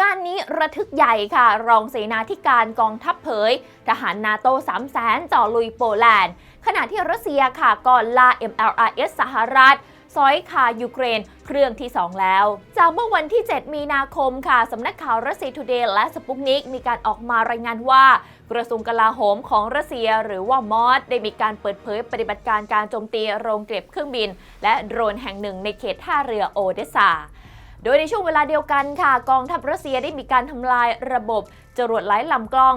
งานนี้ระทึกใหญ่ค่ะ รองเสนาธิการกองทัพเผย ทหารนาโต3 0 0แสนจ่อลุยโปแลนด์ ขณะที่รัสเซียค่ะก่อนลา MLRS สหรัฐซอยคายูเครน เครื่องที่ 2 แล้ว จากเมื่อวันที่ 7 มีนาคมค่ะสำนักข่าวรัสเซียทูเดย์และสปุกนิกมีการออกมารายงานว่า กระทรวงกลาโหมของรัสเซียหรือว่ามอสได้มีการเปิดเผยปฏิบัติการการโจมตีโรงเก็บเครื่องบิน และโดรนแห่งหนึ่งในเขตท่าเรือโอเดสซา โดยในช่วงเวลาเดียวกันค่ะ กองทัพรัสเซียได้มีการทำลายระบบจรวดไร้ลำกล้อง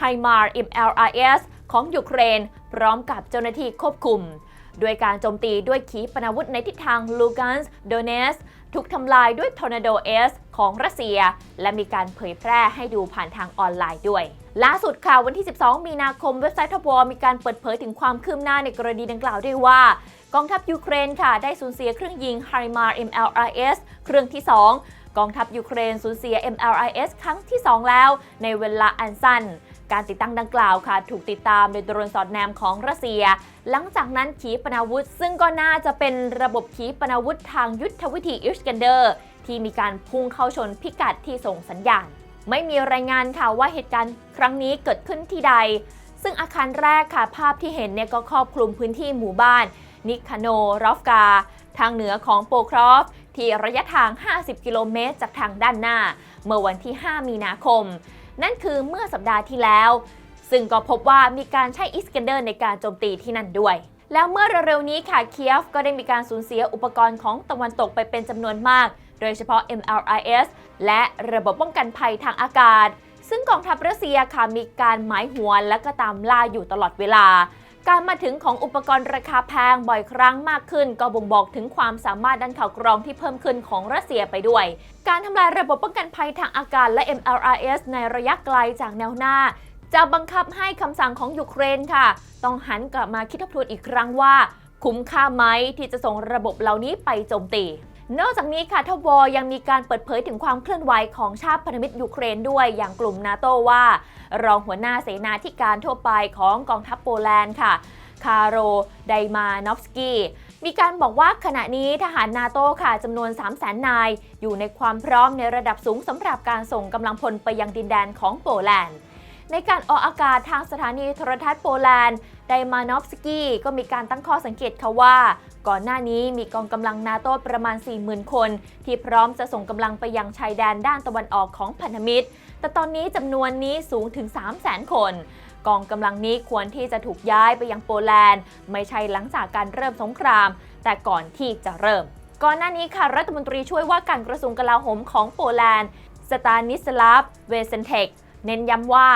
h i m a r MLRS ของยูเครน พร้อมกับเจ้าหน้าที่ควบคุม โดยการโจมตีด้วยขีปนาวุธในทิศทางลูกันส์โดเนสถูกทำลายด้วยทอร์นาโดเอสของรัสเซีย และมีการเผยแพร่ให้ดูผ่านทางออนไลน์ด้วย ล่าสุดค่ะวันที่ 12 มีนาคมเว็บไซต์ทบวมีการเปิดเผยถึงความคืบหน้าในกรณีดังกล่าวด้วยว่ากองทัพยูเครนค่ะได้สูญเสียเครื่องยิง HIMAR MLRS เครื่องที่ 2 กองทัพยูเครนสูญเสีย MLRS ครั้งที่ 2 แล้ว ในเวลาอันสั้น การติดตั้งดังกล่าวค่ะ ถูกติดตามโดยโดรนสอดแนมของรัสเซีย หลังจากนั้นขีปนาวุธ ซึ่งก็น่าจะเป็นระบบขีปนาวุธทางยุทธวิธีอิสกันเดอร์ที่มีการพุ่งเข้าชนพิกัดที่ส่งสัญญาณ ไม่มีรายงานค่ะว่าเหตุการณ์ ครั้งนี้เกิดขึ้นที่ใด ซึ่งอาคารแรกค่ะภาพที่เห็นเนี่ยก็ครอบคลุมพื้นที่หมู่บ้าน นิคาโนรอฟกา ทางเหนือของโปครอฟที่ระยะทาง 50 กิโลเมตร จากทางด้านหน้า เมื่อวันที่ 5 มีนาคม นั่นคือเมื่อสัปดาห์ที่แล้ว ซึ่งก็พบว่ามีการใช้อิสกันเดอร์ในการโจมตีที่นั่นด้วย แล้วเมื่อเร็วๆนี้ค่ะเคียฟก็ได้มีการสูญเสียอุปกรณ์ของตะวันตกไปเป็นจำนวนมาก โดยเฉพาะ MLRS และระบบป้องกันภัยทางอากาศ ซึ่งกองทัพรัสเซียค่ะมีการหมายหัวและก็ตามล่าอยู่ตลอดเวลา การมาถึงของอุปกรณ์ราคาแพงบ่อยครั้งมากขึ้น ก็บ่งบอกถึงความสามารถด้านข่าวกรองที่เพิ่มขึ้นของรัสเซียไปด้วย การทำลายระบบป้องกันภัยทางอากาศและ MLRS ในระยะไกลจากแนวหน้าจะบังคับให้คำสั่งของยูเครนค่ะ ต้องหันกลับมาคิดทบทวนอีกครั้งว่า คุ้มค่าไหมที่จะส่งระบบเหล่านี้ไปโจมตี นอกจากนี้ค่ะทวยังมีการเปิดเผยถึงความเคลื่อนไหวของชาติพันธมิตรยูเครนด้วยอย่างกลุ่มนาโตว่า รองหัวหน้าเสนาธิการทั่วไปของกองทัพโปแลนด์ค่ะ คาโร ไดมานอฟสกี้มีการบอกว่าขณะนี้ทหารนาโตค่ะจำนวน 3 0 0แสนนาย อยู่ในความพร้อมในระดับสูงสำหรับการส่งกำลังพลไปยังดินแดนของโปแลนด์ ในการออกอากาศทางสถานีโทรทัศน์โปแลนด์ไดมานอฟสกี้ก็มีการตั้งข้อสังเกตค่ะว่า ก่อนหน้านี้มีกองกำลังนาโต้ประมาณ 40,000 คน ที่พร้อมจะส่งกำลังไปยังชายแดนด้านตะวันออกของพันธมิตร แต่ตอนนี้จำนวนนี้สูงถึง 300,000 คนกองกำลังนี้ควรที่จะถูกย้ายไปยังโปแลนด์ ไม่ใช่หลังจากการเริ่มสงคราม แต่ก่อนที่จะเริ่ม ก่อนหน้านี้ค่ะรัฐมนตรีช่วยว่าการกระทรวงกลาโหมของโปแลนด์สตานิสลาฟเวเซนเทก เน้นย้ำว่า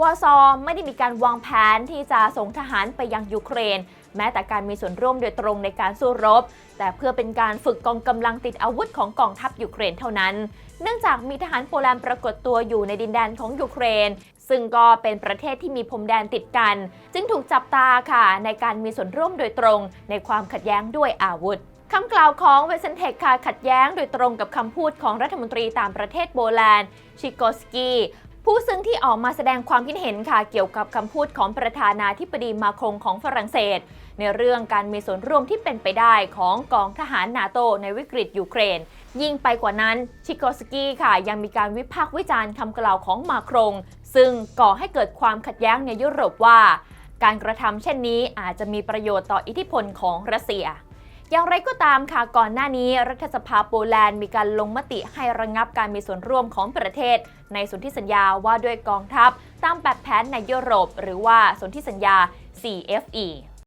วอซอไม่ได้มีการวางแผนที่จะส่งทหารไปยังยูเครน แม้แต่การมีส่วนร่วมโดยตรงในการสู้รบ แต่เพื่อเป็นการฝึกกองกำลังติดอาวุธของกองทัพยูเครนเท่านั้น เนื่องจากมีทหารโปแลนด์ปรากฏตัวอยู่ในดินแดนของยูเครน ซึ่งก็เป็นประเทศที่มีพรมแดนติดกัน จึงถูกจับตาค่ะในการมีส่วนร่วมโดยตรง ในความขัดแย้งด้วยอาวุธคำกล่าวของเวเซนเทคค่ะขัดแย้งโดยตรงกับคำพูดของรัฐมนตรีต่างประเทศโปแลนด์ชิโกสกี ผู้ซึ่งที่ออกมาแสดงความคิดเห็นค่ะเกี่ยวกับคำพูดของประธานาธิบดีมาครงของฝรั่งเศส ในเรื่องการมีส่วนร่วมที่เป็นไปได้ของกองทหารนาโตในวิกฤตยูเครน ยิ่งไปกว่านั้นชิโกสกี้ค่ะ ยังมีการวิพากษ์วิจารณ์คำกล่าวของมาครง ซึ่งก่อให้เกิดความขัดแย้งในยุโรปว่า การกระทำเช่นนี้อาจจะมีประโยชน์ต่ออิทธิพลของรัสเซีย อย่างไรก็ตามค่ะก่อนหน้านี้รัฐสภาโปแลนด์มีการลงมติให้ระงงับการมีส่วนร่วมของประเทศ ในสนธิสัญญาว่าด้วยกองทัพ ตามแบบแผนในยุโรป หรือว่าสนธิสัญญา CFE